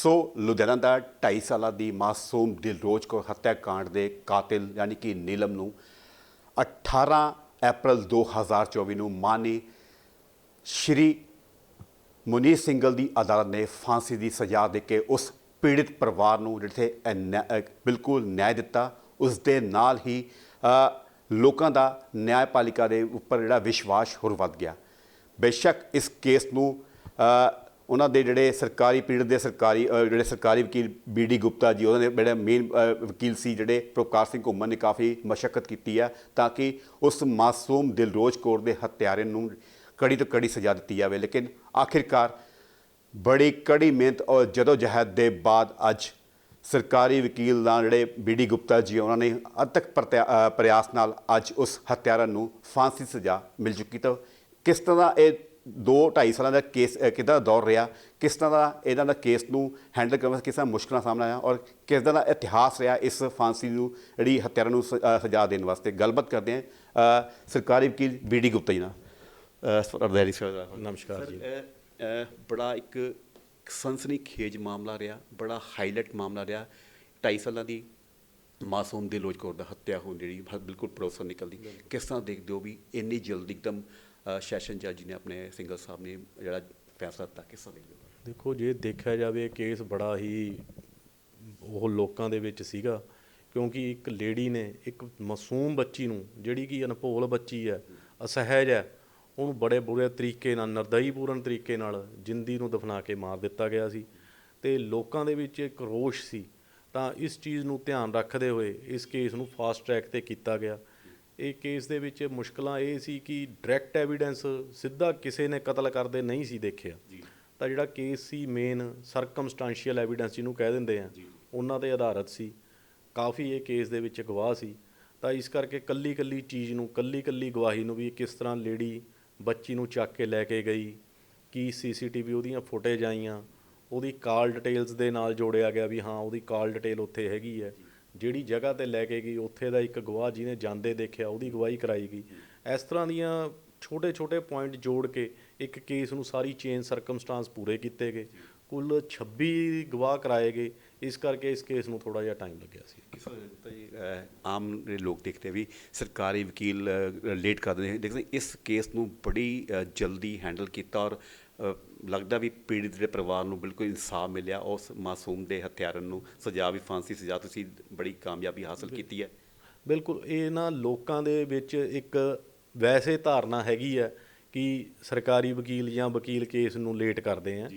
ਸੋ ਲੁਧਿਆਣਾ ਦਾ 2.5 ਸਾਲਾਂ ਦੀ ਮਾਸੂਮ ਦਿਲਰੋਜ਼ ਕੌਰ ਹੱਤਿਆ ਕਾਂਡ ਦੇ ਕਾਤਿਲ ਯਾਨੀ ਕਿ ਨੀਲਮ ਨੂੰ 18 ਅਪ੍ਰੈਲ 2024 ਨੂੰ ਮਾਨੀ ਸ਼੍ਰੀ ਮੁਨੀਰ ਸਿੰਘਲ ਦੀ ਅਦਾਲਤ ਨੇ ਫਾਂਸੀ ਦੀ ਸਜ਼ਾ ਦੇ ਕੇ ਉਸ ਪੀੜਿਤ ਪਰਿਵਾਰ ਨੂੰ ਜਿੱਥੇ ਅ, ਬਿਲਕੁਲ ਨਿਆਂ ਦਿੱਤਾ ਉਸ ਦੇ ਨਾਲ ਹੀ ਲੋਕਾਂ ਦਾ ਨਿਆਂਪਾਲਿਕਾ ਦੇ ਉੱਪਰ ਜਿਹੜਾ ਵਿਸ਼ਵਾਸ ਹੋਰ ਵੱਧ ਗਿਆ। ਬੇਸ਼ੱਕ ਇਸ ਕੇਸ ਨੂੰ ਉਹਨਾਂ ਦੇ ਜਿਹੜੇ ਸਰਕਾਰੀ ਪੀੜਤ ਦੇ ਸਰਕਾਰੀ ਜਿਹੜੇ ਸਰਕਾਰੀ ਵਕੀਲ ਬੀਡੀ ਗੁਪਤਾ ਜੀ, ਉਹਨਾਂ ਦੇ ਜਿਹੜੇ ਮੇਨ ਵਕੀਲ ਸੀ ਜਿਹੜੇ ਪ੍ਰਕਾਸ਼ ਸਿੰਘ ਘੁੰਮਣ ਨੇ ਕਾਫੀ ਮਸ਼ੱਕਤ ਕੀਤੀ ਹੈ ਤਾਂ ਕਿ ਉਸ ਮਾਸੂਮ ਦਿਲਰੋਜ਼ ਕੌਰ ਦੇ ਹਤਿਆਰੇ ਨੂੰ ਕੜੀ ਤੋਂ ਕੜੀ ਸਜ਼ਾ ਦਿੱਤੀ ਜਾਵੇ। ਲੇਕਿਨ ਆਖਿਰਕਾਰ ਬੜੀ ਕੜੀ ਮਿਹਨਤ ਔਰ ਜਦੋਂ ਜਹਿਦ ਦੇ ਬਾਅਦ ਅੱਜ ਸਰਕਾਰੀ ਵਕੀਲ ਦਾ ਜਿਹੜੇ ਬੀਡੀ ਗੁਪਤਾ ਜੀ ਉਹਨਾਂ ਨੇ ਅਤਕ ਪ੍ਰਯਾਸ ਨਾਲ ਅੱਜ ਉਸ ਹੱਤਿਆਰਾ ਨੂੰ ਫਾਂਸੀ ਸਜ਼ਾ ਮਿਲ ਚੁੱਕੀ। ਤਾਂ ਕਿਸ ਤਰ੍ਹਾਂ ਇਹ 2 2.5 ਸਾਲਾਂ ਦਾ ਕੇਸ ਕਿੱਦਾਂ ਦਾ ਦੌਰ ਰਿਹਾ ਕਿਸ ਤਰ੍ਹਾਂ ਦਾ ਇਹਨਾਂ ਦਾ ਕੇਸ ਨੂੰ ਹੈਂਡਲ ਕਰਨ ਵਿੱਚ ਕਿਸ ਤਰ੍ਹਾਂ ਮੁਸ਼ਕਲਾਂ ਸਾਹਮਣੇ ਆਇਆ ਔਰ ਕਿਸ ਤਰ੍ਹਾਂ ਦਾ ਇਤਿਹਾਸ ਰਿਹਾ ਇਸ ਫਾਂਸੀ ਨੂੰ ਜਿਹੜੀ ਹੱਤਿਆਰਾ ਨੂੰ ਸਜ਼ਾ ਦੇਣ ਵਾਸਤੇ। ਗੱਲਬਾਤ ਕਰਦੇ ਹਾਂ ਸਰਕਾਰੀ ਵਕੀਲ ਬੀਡੀ ਗੁਪਤਾ ਜੀ ਨਾਲ। ਅ, ਸਰ ਨਮਸਕਾਰ ਜੀ। ਬੜਾ ਇੱਕ ਸਨਸਨੀ ਖੇਜ ਮਾਮਲਾ ਰਿਹਾ ਬੜਾ ਹਾਈਲਾਈਟ ਮਾਮਲਾ ਰਿਹਾ। 2.5 ਸਾਲਾਂ ਦੀ ਮਾਸੂਮ ਦੀ ਲੋਜ ਕੌਰ ਦਾ ਹੱਤਿਆ ਹੋਣ ਜਿਹੜੀ ਬਿਲਕੁਲ ਪਰੋਸਰ ਨਿਕਲਦੀ। ਕਿਸ ਤਰ੍ਹਾਂ ਦੇਖਦੇ ਹੋ ਵੀ ਇੰਨੀ ਜਲਦੀ ਇੱਕਦਮ ਸੈਸ਼ਨ ਜੱਜ ਨੇ ਆਪਣੇ ਸਿੰਗਲ ਸਾਹਿਬ ਨੇ ਜਿਹੜਾ ਫੈਸਲਾ ਦਿੱਤਾ, ਕਿਸ ਤਰ੍ਹਾਂ ਦੇਖੋ, ਜੇ ਦੇਖਿਆ ਜਾਵੇ ਕੇਸ ਬੜਾ ਹੀ ਉਹ ਲੋਕਾਂ ਦੇ ਵਿੱਚ ਸੀਗਾ, ਕਿਉਂਕਿ ਇੱਕ ਲੇਡੀ ਨੇ, ਇੱਕ ਮਾਸੂਮ ਬੱਚੀ ਨੂੰ, ਜਿਹੜੀ ਕਿ ਅਨਭੋਲ ਬੱਚੀ ਹੈ, ਅਸਹਿਜ ਹੈ, ਉਹਨੂੰ ਬੜੇ ਬੁਰੇ ਤਰੀਕੇ ਨਾਲ, ਨਿਰਦਈਪੂਰਨ ਤਰੀਕੇ ਨਾਲ ਜਿੰਦੀ ਨੂੰ ਦਫਨਾ ਕੇ ਮਾਰ ਦਿੱਤਾ ਗਿਆ ਸੀ ਤੇ ਲੋਕਾਂ ਦੇ ਵਿੱਚ ਇੱਕ ਰੋਸ਼ ਸੀ। ਤਾਂ ਇਸ ਚੀਜ਼ ਨੂੰ ਧਿਆਨ ਰੱਖਦੇ ਹੋਏ ਇਸ ਕੇਸ ਨੂੰ ਫਾਸਟ ਟਰੈਕ ਤੇ ਕੀਤਾ ਗਿਆ। ਇਹ ਕੇਸ ਦੇ ਵਿੱਚ ਮੁਸ਼ਕਲਾਂ ਇਹ ਸੀ ਕਿ ਡਾਇਰੈਕਟ ਐਵੀਡੈਂਸ ਸਿੱਧਾ ਕਿਸੇ ਨੇ ਕਤਲ ਕਰਦੇ ਨਹੀਂ ਸੀ ਦੇਖਿਆ। ਤਾਂ ਜਿਹੜਾ ਕੇਸ ਸੀ ਮੇਨ ਸਰਕਮਸਟੈਂਸ਼ੀਅਲ ਐਵੀਡੈਂਸ ਜਿਹਨੂੰ ਕਹਿ ਦਿੰਦੇ ਆ ਉਹਨਾਂ ਤੇ ਆਧਾਰਿਤ ਸੀ। ਕਾਫੀ ਇਹ ਕੇਸ ਦੇ ਵਿੱਚ ਗਵਾਹ ਸੀ। ਤਾਂ ਇਸ ਕਰਕੇ ਕੱਲੀ ਕੱਲੀ ਚੀਜ਼ ਨੂੰ ਕੱਲੀ ਕੱਲੀ ਗਵਾਹੀ ਨੂੰ ਵੀ ਕਿਸ ਤਰ੍ਹਾਂ ਲੇਡੀ ਬੱਚੀ ਨੂੰ ਚੱਕ ਕੇ ਲੈ ਕੇ ਗਈ ਕੀ ਸੀਸੀਟੀਵੀ ਉਹਦੀਆਂ ਫੁਟੇਜ ਆਈਆਂ ਉਹਦੀ ਕਾਲ ਡਿਟੇਲਸ ਦੇ ਨਾਲ ਜੋੜਿਆ ਗਿਆ ਵੀ ਹਾਂ ਉਹਦੀ ਕਾਲ ਡਿਟੇਲ ਉੱਥੇ ਹੈਗੀ ਹੈ। ਜਿਹੜੀ ਜਗ੍ਹਾ ਤੇ ਲੈ ਕੇ ਗਈ, ਉੱਥੇ ਦਾ ਇੱਕ ਗਵਾਹ ਜਿਹਨੇ ਜਾਂਦੇ ਦੇਖਿਆ, ਉਹਦੀ ਗਵਾਹੀ ਕਰਾਈ ਗਈ। ਇਸ ਤਰ੍ਹਾਂ ਦੀਆਂ ਛੋਟੇ ਛੋਟੇ ਪੁਆਇੰਟ ਜੋੜ ਕੇ ਇੱਕ ਕੇਸ ਨੂੰ ਸਾਰੀ ਚੇਨ ਸਰਕਮਸਟੈਂਸ ਪੂਰੇ ਕੀਤੇ ਗਏ। ਕੁੱਲ 26 ਗਵਾਹ ਕਰਾਏ ਗਏ। ਇਸ ਕਰਕੇ ਇਸ ਕੇਸ ਨੂੰ ਥੋੜਾ ਜਿਹਾ ਟਾਈਮ ਲੱਗਿਆ ਸੀ। ਆਮ ਜਿਹੜੇ ਲੋਕ ਦੇਖਦੇ ਵੀ ਸਰਕਾਰੀ ਵਕੀਲ ਲੇਟ ਕਰ ਦਿੰਦੇ ਨੇ ਦੇਖਦੇ ਇਸ ਕੇਸ ਨੂੰ ਬੜੀ ਜਲਦੀ ਹੈਂਡਲ ਕੀਤਾ ਔਰ ਲੱਗਦਾ ਵੀ ਪੀੜਿਤ ਦੇ ਪਰਿਵਾਰ ਨੂੰ ਬਿਲਕੁਲ ਇਨਸਾਫ ਮਿਲਿਆ। ਉਸ ਮਾਸੂਮ ਦੇ ਹੱਤਿਆਰਨ ਨੂੰ ਸਜ਼ਾ ਵੀ ਫਾਂਸੀ ਸਜ਼ਾ ਤੁਸੀਂ ਬੜੀ ਕਾਮਯਾਬੀ ਹਾਸਲ ਕੀਤੀ ਹੈ। ਬਿਲਕੁਲ ਇਹ ਨਾ ਲੋਕਾਂ ਦੇ ਵਿੱਚ ਇੱਕ ਵੈਸੇ ਧਾਰਨਾ ਹੈਗੀ ਹੈ ਕਿ ਸਰਕਾਰੀ ਵਕੀਲ ਜਾਂ ਵਕੀਲ ਕੇਸ ਨੂੰ ਲੇਟ ਕਰਦੇ ਆ।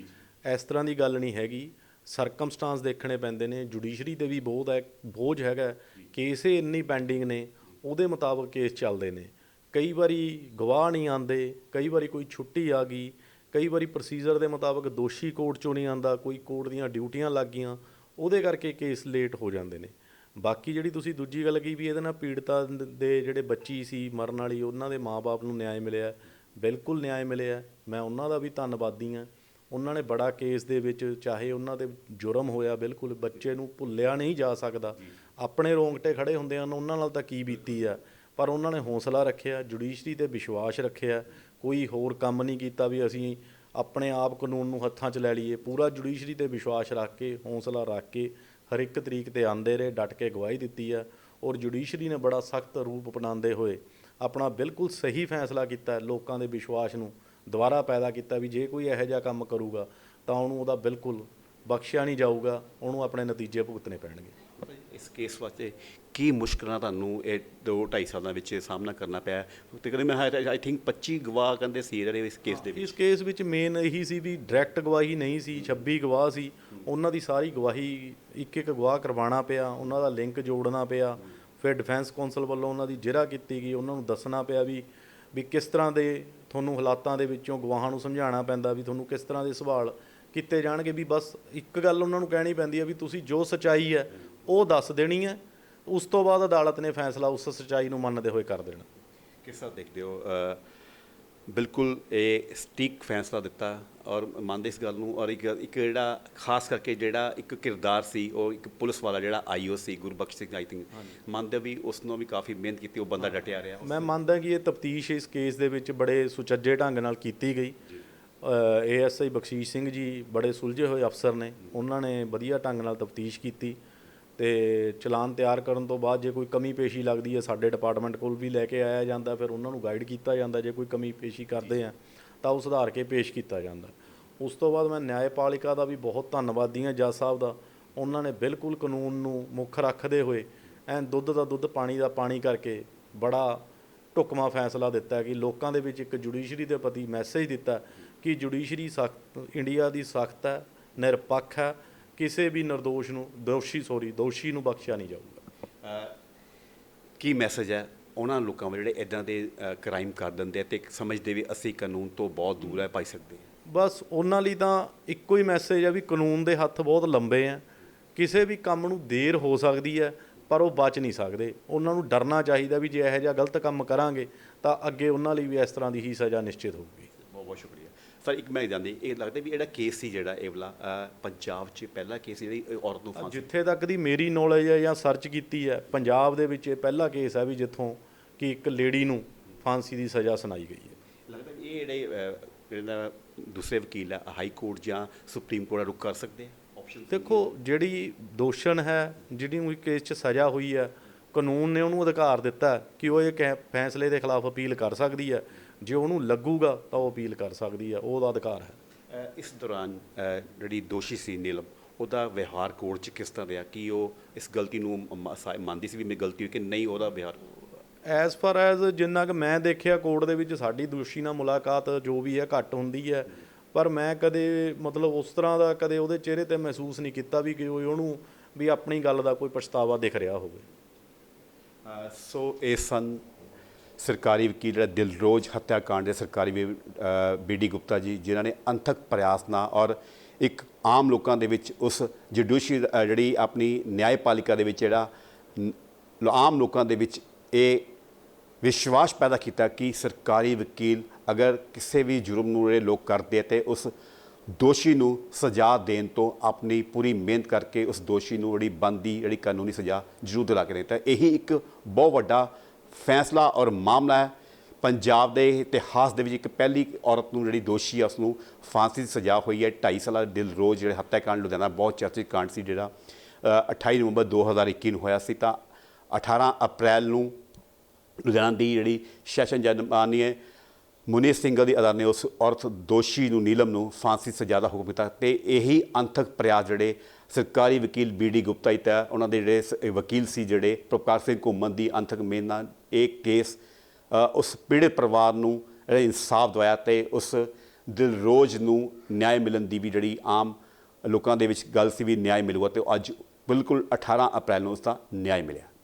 ਇਸ ਤਰ੍ਹਾਂ ਦੀ ਗੱਲ ਨਹੀਂ ਹੈਗੀ। ਸਰਕਮਸਟੈਂਸ ਦੇਖਣੇ ਪੈਂਦੇ ਨੇ ਜੁਡੀਸ਼ਰੀ ਤੇ ਵੀ ਬਹੁਤ ਹੈ, ਬੋਝ ਹੈਗਾ ਕੇਸ ਹੀ ਇੰਨੀ ਪੈਂਡਿੰਗ ਨੇ, ਉਹਦੇ ਮੁਤਾਬਕ ਕੇਸ ਚੱਲਦੇ ਨੇ। ਕਈ ਵਾਰੀ ਗਵਾਹ ਨਹੀਂ ਆਉਂਦੇ, ਕਈ ਵਾਰੀ ਕੋਈ ਛੁੱਟੀ ਆ ਗਈ, ਕਈ ਵਾਰੀ ਪ੍ਰੋਸੀਜਰ ਦੇ ਮੁਤਾਬਕ ਦੋਸ਼ੀ ਕੋਰਟ ਚੋਂ ਨਹੀਂ ਆਂਦਾ ਕੋਈ ਕੋਰਟ ਦੀਆਂ ਡਿਊਟੀਆਂ ਲੱਗ ਗਈਆਂ, ਉਹਦੇ ਕਰਕੇ ਕੇਸ ਲੇਟ ਹੋ ਜਾਂਦੇ ਨੇ। ਬਾਕੀ ਜਿਹੜੀ ਤੁਸੀਂ ਦੂਜੀ ਗੱਲ ਕਹੀ ਵੀ ਇਹਦੇ ਨਾਲ ਪੀੜਤਾ ਦੇ ਜਿਹੜੇ ਬੱਚੀ ਸੀ, ਮਰਨ ਵਾਲੀ, ਉਹਨਾਂ ਦੇ ਮਾਪੇ ਨੂੰ ਨਿਆਂ ਮਿਲਿਆ, ਬਿਲਕੁਲ ਨਿਆਂ ਮਿਲਿਆ। ਮੈਂ ਉਹਨਾਂ ਦਾ ਵੀ ਧੰਨਵਾਦੀ ਹਾਂ। ਉਹਨਾਂ ਨੇ ਬੜਾ ਕੇਸ ਦੇ ਵਿੱਚ ਚਾਹੇ ਉਹਨਾਂ ਦੇ ਜੁਰਮ ਹੋਇਆ ਬਿਲਕੁਲ ਬੱਚੇ ਨੂੰ ਭੁੱਲਿਆ ਨਹੀਂ ਜਾ ਸਕਦਾ। ਆਪਣੇ ਰੋਂਗਟੇ ਖੜੇ ਹੁੰਦੇ ਹਨ ਉਹਨਾਂ ਨਾਲ ਤਾਂ ਕੀ ਬੀਤੀ ਆ? ਪਰ ਉਹਨਾਂ ਨੇ ਹੌਸਲਾ ਰੱਖਿਆ ਜੁਡੀਸ਼ਰੀ ਤੇ ਵਿਸ਼ਵਾਸ ਰੱਖਿਆ। ਕੋਈ ਹੋਰ ਕੰਮ ਨਹੀਂ ਕੀਤਾ ਵੀ ਅਸੀਂ ਆਪਣੇ ਆਪ ਕਾਨੂੰਨ ਨੂੰ ਹੱਥਾਂ 'ਚ ਲੈ ਲਈਏ। ਪੂਰਾ ਜੁਡੀਸ਼ਰੀ ਤੇ ਵਿਸ਼ਵਾਸ ਰੱਖ ਕੇ ਹੌਸਲਾ ਰੱਖ ਕੇ ਹਰ ਇੱਕ ਤਰੀਕ ਤੇ ਆਂਦੇ ਰਹੇ ਡਟ ਕੇ ਗਵਾਹੀ ਦਿੱਤੀ ਆ ਔਰ ਜੁਡੀਸ਼ਰੀ ਨੇ ਬੜਾ ਸਖਤ ਰੂਪ ਅਪਣਾਉਂਦੇ ਹੋਏ ਆਪਣਾ ਬਿਲਕੁਲ ਸਹੀ ਫੈਸਲਾ ਕੀਤਾ ਲੋਕਾਂ ਦੇ ਵਿਸ਼ਵਾਸ ਨੂੰ। ਦੁਬਾਰਾ ਪੈਦਾ ਕੀਤਾ ਵੀ ਜੇ ਕੋਈ ਇਹੋ ਜਿਹਾ ਕੰਮ ਕਰੂਗਾ ਤਾਂ ਉਹਨੂੰ ਉਹਦਾ ਬਿਲਕੁਲ ਬਖਸ਼ਿਆ ਨਹੀਂ ਜਾਊਗਾ ਉਹਨੂੰ ਆਪਣੇ ਨਤੀਜੇ ਭੁਗਤਣੇ ਪੈਣਗੇ। ਇਸ ਕੇਸ ਵਾਸਤੇ ਕੀ ਮੁਸ਼ਕਲਾਂ ਤੁਹਾਨੂੰ ਇਹ 2 2.5 ਸਾਲਾਂ ਵਿੱਚ ਸਾਹਮਣਾ ਕਰਨਾ ਪਿਆ? ਤਕਰੀਬਨ ਆਈ ਥਿੰਕ 25 ਗਵਾਹ ਕਹਿੰਦੇ ਸੀ ਜਿਹੜੇ ਇਸ ਕੇਸ ਦੇ ਵਿੱਚ। ਇਸ ਕੇਸ ਵਿੱਚ ਮੇਨ ਇਹੀ ਸੀ ਵੀ ਡਾਇਰੈਕਟ ਗਵਾਹੀ ਨਹੀਂ ਸੀ 26 ਗਵਾਹ ਸੀ। ਉਹਨਾਂ ਦੀ ਸਾਰੀ ਗਵਾਹੀ ਇੱਕ ਇੱਕ ਗਵਾਹ ਕਰਵਾਉਣਾ ਪਿਆ ਉਹਨਾਂ ਦਾ ਲਿੰਕ ਜੋੜਨਾ ਪਿਆ। ਫਿਰ ਡਿਫੈਂਸ ਕੌਂਸਲ ਵੱਲੋਂ ਉਹਨਾਂ ਦੀ ਜਿਹੜਾ ਕੀਤੀ ਗਈ ਉਹਨਾਂ ਨੂੰ ਦੱਸਣਾ ਪਿਆ ਵੀ ਵੀ ਕਿਸ ਤਰ੍ਹਾਂ ਦੇ ਤੁਹਾਨੂੰ ਹਾਲਾਤਾਂ ਦੇ ਵਿੱਚੋਂ ਗਵਾਹਾਂ ਨੂੰ ਸਮਝਾਉਣਾ ਪੈਂਦਾ ਵੀ ਤੁਹਾਨੂੰ ਕਿਸ ਤਰ੍ਹਾਂ ਦੇ ਸਵਾਲ ਕੀਤੇ ਜਾਣਗੇ ਵੀ ਬਸ ਇੱਕ ਗੱਲ ਉਹਨਾਂ ਨੂੰ ਕਹਿਣੀ ਪੈਂਦੀ ਹੈ ਵੀ ਤੁਸੀਂ ਜੋ ਸਚਾਈ ਹੈ, ਉਹ ਦੱਸ ਦੇਣੀ ਹੈ। ਉਸ ਤੋਂ ਬਾਅਦ ਅਦਾਲਤ ਨੇ ਫੈਸਲਾ ਉਸ ਸਚਾਈ ਨੂੰ ਮੰਨਦੇ ਹੋਏ ਕਰ ਦੇਣਾ। ਕਿਸ ਤਰ੍ਹਾਂ ਦੇਖਦੇ ਹੋ? ਬਿਲਕੁਲ ਇਹ ਸਟੀਕ ਫੈਸਲਾ ਦਿੱਤਾ ਔਰ ਮੰਨਦੇ ਇਸ ਗੱਲ ਨੂੰ ਔਰ ਇੱਕ ਇੱਕ ਜਿਹੜਾ ਖਾਸ ਕਰਕੇ ਜਿਹੜਾ ਇੱਕ ਕਿਰਦਾਰ ਸੀ ਉਹ ਇੱਕ ਪੁਲਿਸ ਵਾਲਾ ਜਿਹੜਾ ਆਈਓ ਸੀ ਗੁਰਬਖਸ਼ ਸਿੰਘ ਆਈ ਥਿੰਕ। ਮੰਨਦੇ ਵੀ ਉਸ ਨੂੰ ਵੀ ਕਾਫੀ ਮਿਹਨਤ ਕੀਤੀ ਉਹ ਬੰਦਾ ਡਟਿਆ ਰਿਹਾ ਮੈਂ ਮੰਨਦਾ ਕਿ ਇਹ ਤਫਤੀਸ਼ ਇਸ ਕੇਸ ਦੇ ਵਿੱਚ ਬੜੇ ਸੁਚੱਜੇ ਢੰਗ ਨਾਲ ਕੀਤੀ ਗਈ। ਏਐਸਆਈ ਬਖਸ਼ੀਸ਼ ਸਿੰਘ ਜੀ ਬੜੇ ਸੁਲਝੇ ਹੋਏ ਅਫਸਰ ਨੇ। ਉਹਨਾਂ ਨੇ ਵਧੀਆ ਢੰਗ ਨਾਲ ਤਫਤੀਸ਼ ਕੀਤੀ। ਤੇ ਚਲਾਨ ਤਿਆਰ ਕਰਨ ਤੋਂ ਬਾਅਦ ਜੇ ਕੋਈ ਕਮੀ ਪੇਸ਼ੀ ਲੱਗਦੀ ਹੈ, ਸਾਡੇ ਡਿਪਾਰਟਮੈਂਟ ਕੋਲ ਵੀ ਲੈ ਕੇ ਆਇਆ ਜਾਂਦਾ ਫਿਰ ਉਹਨਾਂ ਨੂੰ ਗਾਈਡ ਕੀਤਾ ਜਾਂਦਾ ਜੇ ਕੋਈ ਕਮੀ ਪੇਸ਼ੀ ਕਰਦੇ ਆ, ਤਾਂ ਉਹ ਸੁਧਾਰ ਕੇ ਪੇਸ਼ ਕੀਤਾ ਜਾਂਦਾ ਉਸ ਤੋਂ ਬਾਅਦ ਮੈਂ ਨਿਆਂਪਾਲਿਕਾ ਦਾ ਵੀ ਬਹੁਤ ਧੰਨਵਾਦੀ ਹਾਂ, ਜੱਜ ਸਾਹਿਬ ਦਾ। ਉਹਨਾਂ ਨੇ ਬਿਲਕੁਲ ਕਾਨੂੰਨ ਨੂੰ ਮੁੱਖ ਰੱਖਦੇ ਹੋਏ ਐਂ ਦੁੱਧ ਦਾ ਦੁੱਧ, ਪਾਣੀ ਦਾ ਪਾਣੀ ਕਰਕੇ ਬੜਾ ਢੁਕਵਾਂ ਫੈਸਲਾ ਦਿੱਤਾ ਕਿ ਲੋਕਾਂ ਦੇ ਵਿੱਚ ਇੱਕ ਜੁਡੀਸ਼ਰੀ ਦੇ ਪ੍ਰਤੀ ਮੈਸੇਜ ਦਿੱਤਾ ਕਿ ਜੁਡੀਸ਼ਰੀ ਸਖਤ, ਇੰਡੀਆ ਦੀ ਸਖਤ ਹੈ, ਨਿਰਪੱਖ ਹੈ ਕਿਸੇ ਵੀ ਨਿਰਦੋਸ਼ ਨੂੰ ਦੋਸ਼ੀ ਸੋਰੀ ਦੋਸ਼ੀ ਨੂੰ ਬਖਸ਼ਿਆ ਨਹੀਂ ਜਾਊਗਾ। ਕੀ ਮੈਸੇਜ ਹੈ ਉਹਨਾਂ ਲੋਕਾਂ ਵੱਲ ਜਿਹੜੇ ਇਦਾਂ ਦੇ ਕ੍ਰਾਈਮ ਕਰ ਦਿੰਦੇ ਆ ਤੇ ਸਮਝਦੇ ਵੀ ਅਸੀਂ ਕਾਨੂੰਨ ਤੋਂ ਬਹੁਤ ਦੂਰ ਹੈ ਪਾਈ ਸਕਦੇ ਬਸ ਉਹਨਾਂ ਲਈ ਤਾਂ ਇੱਕੋ ਹੀ ਮੈਸੇਜ ਹੈ ਵੀ ਕਾਨੂੰਨ ਦੇ ਹੱਥ ਬਹੁਤ ਲੰਬੇ ਆ। ਕਿਸੇ ਵੀ ਕੰਮ ਨੂੰ ਦੇਰ ਹੋ ਸਕਦੀ ਹੈ ਪਰ ਉਹ ਬਚ ਨਹੀਂ ਸਕਦੇ। ਉਹਨਾਂ ਨੂੰ ਡਰਨਾ ਚਾਹੀਦਾ ਵੀ ਜੇ ਇਹੋ ਜਿਹਾ ਗਲਤ ਕੰਮ ਕਰਾਂਗੇ ਤਾਂ ਅੱਗੇ ਉਹਨਾਂ ਲਈ ਵੀ ਇਸ ਤਰ੍ਹਾਂ ਦੀ ਹੀ ਸਜ਼ਾ ਨਿਸ਼ਚਿਤ ਹੋਊਗੀ। ਬਹੁਤ ਬਹੁਤ ਸ਼ੁਕਰੀਆ। ਸਰ ਇੱਕ ਮੈਂ ਜਾਂਦੀ ਇਹ ਲੱਗਦਾ ਵੀ ਜਿਹੜਾ ਕੇਸ ਸੀ ਜਿਹੜਾ ਇਹ ਵਾਲਾ ਪੰਜਾਬ 'ਚ ਪਹਿਲਾ ਕੇਸ ਜਿਹੜੀ ਇਹ ਔਰਤ ਨੂੰ ਫਾਂਸੀ ਜਿੱਥੇ ਤੱਕ ਦੀ ਮੇਰੀ ਨੌਲੇਜ ਹੈ ਜਾਂ ਸਰਚ ਕੀਤੀ ਹੈ ਪੰਜਾਬ ਦੇ ਵਿੱਚ ਇਹ ਪਹਿਲਾ ਕੇਸ ਹੈ ਵੀ ਜਿੱਥੋਂ ਕਿ ਇੱਕ ਲੇਡੀ ਨੂੰ ਫਾਂਸੀ ਦੀ ਸਜ਼ਾ ਸੁਣਾਈ ਗਈ ਹੈ। ਲੱਗਦਾ ਇਹ ਜਿਹੜੇ ਜਿਹੜਾ ਦੂਸਰੇ ਵਕੀਲ ਆ ਹਾਈ ਕੋਰਟ ਜਾਂ ਸੁਪਰੀਮ ਕੋਰਟ ਰੁਕ ਕਰ ਸਕਦੇ ਆ? ਆਪਸ਼ਨ ਦੇਖੋ ਜਿਹੜੀ ਦੋਸ਼ਣ ਹੈ ਜਿਹੜੀ ਕੇਸ 'ਚ ਸਜ਼ਾ ਹੋਈ ਹੈ ਕਾਨੂੰਨ ਨੇ ਉਹਨੂੰ ਅਧਿਕਾਰ ਦਿੱਤਾ ਕਿ ਉਹ ਇਹ ਫੈਸਲੇ ਦੇ ਖਿਲਾਫ ਅਪੀਲ ਕਰ ਸਕਦੀ ਹੈ। ਜੇ ਉਹਨੂੰ ਲੱਗੂਗਾ ਤਾਂ ਉਹ ਅਪੀਲ ਕਰ ਸਕਦੀ ਹੈ। ਉਹਦਾ ਅਧਿਕਾਰ ਹੈ। ਇਸ ਦੌਰਾਨ ਜਿਹੜੀ ਦੋਸ਼ੀ ਸੀ ਨੀਲਮ ਉਹਦਾ ਵਿਵਹਾਰ ਕੋਰਟ 'ਚ ਕਿਸ ਤਰ੍ਹਾਂ ਰਿਹਾ? ਕਿ ਉਹ ਇਸ ਗਲਤੀ ਨੂੰ ਮੰਨਦੀ ਸੀ ਵੀ ਮੇਰੀ ਗਲਤੀ ਹੋਈ ਕਿ ਨਹੀਂ ਉਹਦਾ ਵਿਵਹਾਰ ਐਜ਼ ਫਾਰ ਐਜ਼ ਜਿੰਨਾ ਕਿ ਮੈਂ ਦੇਖਿਆ ਕੋਰਟ ਦੇ ਵਿੱਚ ਸਾਡੀ ਦੋਸ਼ੀ ਨਾਲ ਮੁਲਾਕਾਤ ਜੋ ਵੀ ਹੈ ਘੱਟ ਹੁੰਦੀ ਹੈ। ਪਰ ਮੈਂ ਕਦੇ ਮਤਲਬ ਉਸ ਤਰ੍ਹਾਂ ਦਾ ਕਦੇ ਉਹਦੇ ਚਿਹਰੇ ਤੇ ਮਹਿਸੂਸ ਨਹੀਂ ਕੀਤਾ ਵੀ ਕਿ ਉਹ- ਉਹਨੂੰ ਵੀ ਆਪਣੀ ਗੱਲ ਦਾ ਕੋਈ ਪਛਤਾਵਾ ਦਿਖ ਰਿਹਾ ਹੋਵੇ। ਸੋ ਇਹ ਸਨ ਸਰਕਾਰੀ ਵਕੀਲ ਜਿਹੜਾ ਦਿਲਰੋਜ਼ ਹੱਤਿਆਕਾਂਡ ਦੇ ਸਰਕਾਰੀ ਬੀਡੀ ਗੁਪਤਾ ਜੀ, ਜਿਨ੍ਹਾਂ ਨੇ ਅੰਥਕ ਪ੍ਰਯਾਸ ਨਾਲ ਔਰ ਇੱਕ ਆਮ ਲੋਕਾਂ ਦੇ ਵਿੱਚ ਉਸ ਜੁਡੀਸ਼ੀ ਜਿਹੜੀ ਆਪਣੀ ਨਿਆਂਪਾਲਿਕਾ ਦੇ ਵਿੱਚ ਜਿਹੜਾ ਆਮ ਲੋਕਾਂ ਦੇ ਵਿੱਚ ਇਹ ਵਿਸ਼ਵਾਸ ਪੈਦਾ ਕੀਤਾ ਕਿ ਸਰਕਾਰੀ ਵਕੀਲ ਅਗਰ ਕਿਸੇ ਵੀ ਜੁਰਮ ਨੂੰ ਇਹ ਲੋਕ ਕਰਦੇ ਆ ਤੇ ਉਸ ਦੋਸ਼ੀ ਨੂੰ ਸਜ਼ਾ ਦੇਣ ਤੋਂ ਆਪਣੀ ਪੂਰੀ ਮਿਹਨਤ ਕਰਕੇ ਉਸ ਦੋਸ਼ੀ ਨੂੰ ਜਿਹੜੀ ਬੰਦੀ ਜਿਹੜੀ ਕਾਨੂੰਨੀ ਸਜ਼ਾ ਜ਼ਰੂਰ ਦਿਲਾ ਕੇ ਦੇਤਾ। ਇਹੀ ਇੱਕ ਬਹੁਤ ਵੱਡਾ ਫੈਸਲਾ ਔਰ ਮਾਮਲਾ ਹੈ। ਪੰਜਾਬ ਦੇ ਇਤਿਹਾਸ ਦੇ ਵਿੱਚ ਇੱਕ ਪਹਿਲੀ ਔਰਤ ਨੂੰ ਜਿਹੜੀ ਦੋਸ਼ੀ ਆ ਉਸ ਨੂੰ ਫਾਂਸੀ ਦੀ ਸਜ਼ਾ ਹੋਈ ਹੈ। 2.5 ਸਾਲਾ ਦਿਲਰੋਜ਼ ਜਿਹੜੇ ਹੱਤਿਆਕਾਂਡ ਲੁਧਿਆਣਾ ਬਹੁਤ ਚਰਚਿਤ ਕਾਂਡ ਸੀ ਜਿਹੜਾ ਅ, 28 ਨਵੰਬਰ 2021 ਨੂੰ ਹੋਇਆ ਸੀ। ਤਾਂ 18 ਅਪ੍ਰੈਲ ਨੂੰ ਲੁਧਿਆਣਾ ਦੀ ਜਿਹੜੀ ਸੈਸ਼ਨ ਜੱਜ ਹੈ ਮੁਨੀਸ਼ ਸਿੰਘਲ ਦੀ ਅਦਾਲਤ ਨੇ ਉਸ ਔਰਤ ਦੋਸ਼ੀ ਨੂੰ, ਨੀਲਮ ਨੂੰ ਫਾਂਸੀ ਦੀ ਸਜ਼ਾ ਦਾ ਹੁਕਮ ਦਿੱਤਾ ਤੇ ਇਹੀ ਅੰਥਕ ਪ੍ਰਯਾਸ ਜਿਹੜੇ ਸਰਕਾਰੀ ਵਕੀਲ ਬੀਡੀ ਗੁਪਤਾ ਜੀ ਤਾਂ ਉਹਨਾਂ ਦੇ ਜਿਹੜੇ ਸ- ਵਕੀਲ ਸੀ ਜਿਹੜੇ ਪ੍ਰਕਾਸ਼ ਸਿੰਘ ਘੁੰਮਣ ਦੀ ਅੰਥਕ ਮਿਹਨਤ ਨਾਲ ਇਹ ਕੇਸ ਉਸ ਪੀੜਤ ਪਰਿਵਾਰ ਨੂੰ ਇਨਸਾਫ ਦਵਾਇਆ ਤੇ ਉਸ ਦਿਲਰੋਜ਼ ਨੂੰ ਨਿਆਂ ਮਿਲਣ ਦੀ ਵੀ ਜਿਹੜੀ ਆਮ ਲੋਕਾਂ ਦੇ ਵਿੱਚ ਗੱਲ ਸੀ ਵੀ ਨਿਆਂ ਮਿਲੂਗਾ ਤੇ ਉਹ ਅੱਜ ਬਿਲਕੁਲ 18 ਅਪ੍ਰੈਲ ਨੂੰ ਉਸ ਦਾ ਨਿਆਂ ਮਿਲਿਆ।